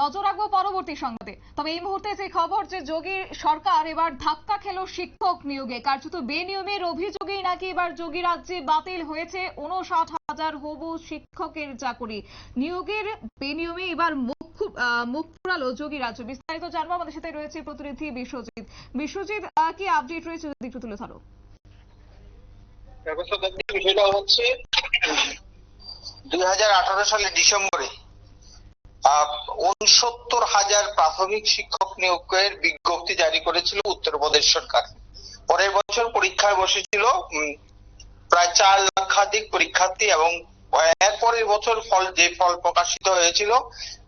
নজর রাখব পরবর্তী সংবাদে। তবে এই মুহূর্তে যে খবর যে যোগীর সরকার এবার ধাক্কা খেলো শিক্ষক নিয়োগে, কার্যত বেনিয়মের অভিযোগেই নাকি এবার যোগী রাজ্যে বাতিল হয়েছে উনষাট হাজার হবু শিক্ষকের চাকরি। নিয়োগের বেনিয়মে এবার মুখ মুখ ফুরালো যোগী রাজ্য। বিস্তারিত জানব আমাদের সাথে রয়েছে প্রতিনিধি বিশ্বজিৎ। বিশ্বজিৎ কি আপডেট রয়েছে যদি একটু তুলে ধরো? ব্যবস্থা দেখতে বিষয়টা হচ্ছে, দুই সালের ডিসেম্বরে উনসত্তর হাজার প্রাথমিক শিক্ষক নিয়োগের বিজ্ঞপ্তি জারি করেছিল উত্তরপ্রদেশ সরকার। পরের বছর পরীক্ষায় বসেছিল প্রায় চার লক্ষাধিক পরীক্ষার্থী এবং এর পরের বছর ফল, যে ফল প্রকাশিত হয়েছিল,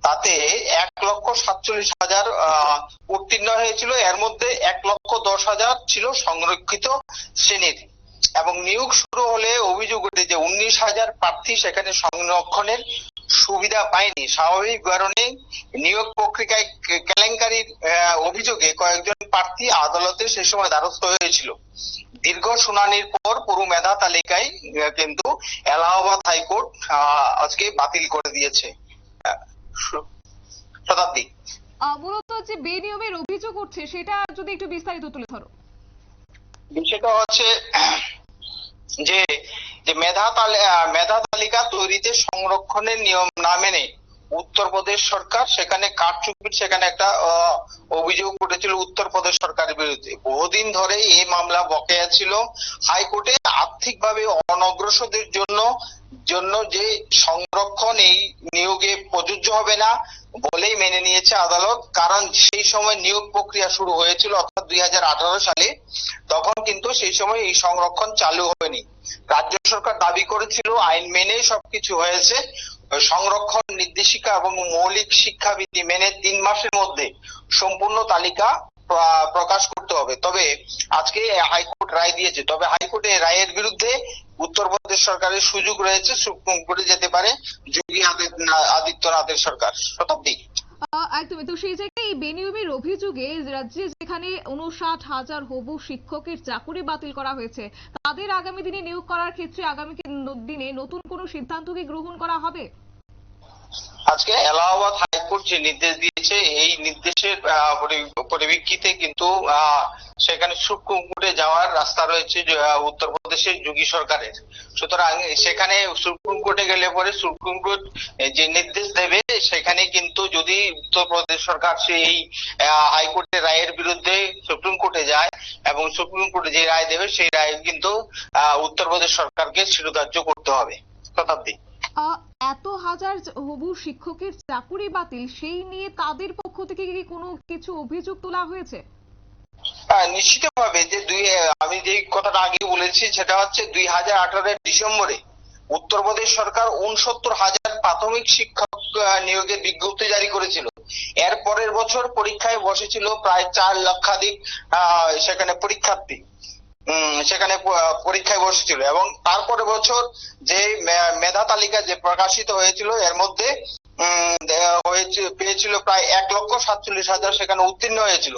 তাতে এক লক্ষ সাতচল্লিশ হাজার উত্তীর্ণ হয়েছিল। এর মধ্যে এক লক্ষ দশ হাজার ছিল সংরক্ষিত শ্রেণির। এবং নিয়োগ শুরু হলে অভিযোগ ওঠে যে উনিশ হাজার প্রার্থী সেখানে সংরক্ষণের সুবিধা পায়নি। স্বাভাবিক কারণে নিয়োগ প্রক্রিয়ায় কেলেঙ্কারির অভিযোগে কয়েকজন প্রার্থী আদালতে সে সময় দ্বারস্থ হয়েছিল। দীর্ঘ শুনানির পর পুরো মেধা তালিকায় কিন্তু এলাহাবাদ হাইকোর্ট আজকে বাতিল করে দিয়েছে। শতাব্দী। মূলত যে বেনিয়মের অভিযোগ উঠছে সেটা যদি একটু বিস্তারিত তুলে ধরো। বিষয়টা হচ্ছে যে যে মেধা মেধা তালিকা তৈরিতে সংরক্ষণের নিয়ম না মেনে উত্তরপ্রদেশ সরকার, সেখানে কারচুপির সেখানে একটা অভিযোগ উঠেছিল উত্তরপ্রদেশ সরকারের বিরুদ্ধে। বহুদিন ধরে এই মামলা বকেয়া ছিল। হাইকোর্টে আর্থিকভাবে অনগ্রসরদের জন্য জন্য যে সংরক্ষণ এই নিয়োগে প্রযোজ্য হবে না বলেই মেনে নিয়েছে আদালত, কারণ সেই সময় নিয়োগ প্রক্রিয়া শুরু হয়েছিল অর্থাৎ দুই হাজার আঠারো সালে। তখন কিন্তু সেই সময় এই সংরক্ষণ চালু হয়নি। রাজ্য সরকার দাবি করেছিল, আইন মেনে সবকিছু হয়েছে। সংরক্ষণ নির্দেশিকা এবং মৌলিক শিক্ষাবিধি মেনে তিন মাসের মধ্যে সম্পূর্ণ তালিকা প্রকাশ করতে হবে। তবে আজকে হাইকোর্ট রায় দিয়েছে। তবে হাইকোর্টে রায়ের বিরুদ্ধে উত্তরপ্রদেশ সরকারের সুযোগ রয়েছে, সুপ্রিম কোর্টে যেতে পারে যোগী আদিত্যনাথের সরকার। শতাব্দী। একদমই তো সেই জায়গায় এই বেনিয়মের অভিযোগে রাজ্যে যেখানে উনষাট হাজার হবু শিক্ষকের চাকুরি বাতিল করা হয়েছে, তাদের আগামী দিনে নিয়োগ করার ক্ষেত্রে আগামী দিনে নতুন কোনো সিদ্ধান্ত কি গ্রহণ করা হবে? আজকে এলাহাবাদ হাইকোর্ট যে নির্দেশ দিয়েছে, এই নির্দেশের পরিপ্রেক্ষিতে কিন্তু সেখানে সুপ্রিম কোর্টে যাওয়ার রাস্তা রয়েছে উত্তরপ্রদেশের যোগী সরকারের। সুতরাং সেখানে সুপ্রিম কোর্টে গেলে পরে সুপ্রিম কোর্ট যে নির্দেশ দেবে, সেখানে কিন্তু যদি উত্তরপ্রদেশ সরকার সেই হাইকোর্টের রায়ের বিরুদ্ধে সুপ্রিম কোর্টে যায় এবং সুপ্রিম কোর্টে যে রায় দেবে, সেই রায় কিন্তু উত্তরপ্রদেশ সরকারকে শিরোধার্য করতে হবে। শতাব্দী এত হাজার হবু শিক্ষকের চাকুরি বাতিল, সেই নিয়ে তাদের পক্ষ থেকে কি কোনো কিছু অভিযোগ তোলা হয়েছে? হ্যাঁ যে দুই আমি কথাটা আগে বলেছি, সেটা হচ্ছে দুই হাজার আঠারোর ডিসেম্বরে উত্তরপ্রদেশ সরকার উনসত্তর হাজার প্রাথমিক শিক্ষক নিয়োগের বিজ্ঞপ্তি জারি করেছিল। এর পরের বছর পরীক্ষায় বসেছিল প্রায় চার লক্ষাধিক সেখানে পরীক্ষার্থী। সেখানে পরীক্ষায় বসেছিল এবং তারপরে বছর যে মেধা তালিকা যে প্রকাশিত হয়েছিল, এর মধ্যে পেয়েছিল প্রায় এক লক্ষ সাতচল্লিশ হাজার সেখানে উত্তীর্ণ হয়েছিল।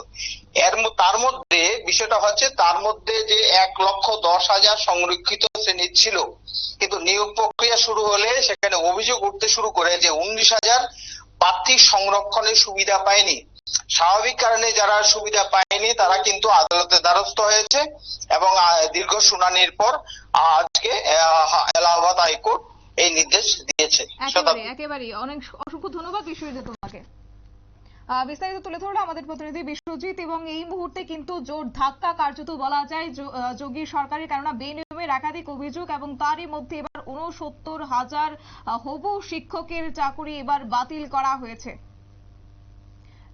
এর তার মধ্যে বিষয়টা হচ্ছে, তার মধ্যে যে এক লক্ষ দশ হাজার সংরক্ষিত শ্রেণির ছিল, কিন্তু নিয়োগ প্রক্রিয়া শুরু হলে সেখানে অভিযোগ উঠতে শুরু করে যে উনিশ হাজার প্রার্থী সংরক্ষণের সুবিধা পায়নি। স্বাভাবিক কারণে যারা সুবিধা পায়নি তারা কিন্তু আদালতে দ্বারস্থ হয়েছে এবং দীর্ঘ শুনানির পর আজকে এলাহাবাদ হাইকোর্ট এই নির্দেশ দিয়েছে। একেবারে অনেক অসংখ্য ধন্যবাদ বিশ্বজিৎ তোমাকে। বিস্তারিত তুলে ধরলো আমাদের প্রতিনিধি বিশ্বজিৎ এবং এই মুহূর্তে কিন্তু জোর ধাক্কা কার্যত বলা যায় যোগী সরকারের কেননা বেনিয়মের একাধিক অভিযোগ এবং তারই মধ্যে এবার উনসত্তর হাজার হবু শিক্ষকের চাকুরি এবার বাতিল করা হয়েছে।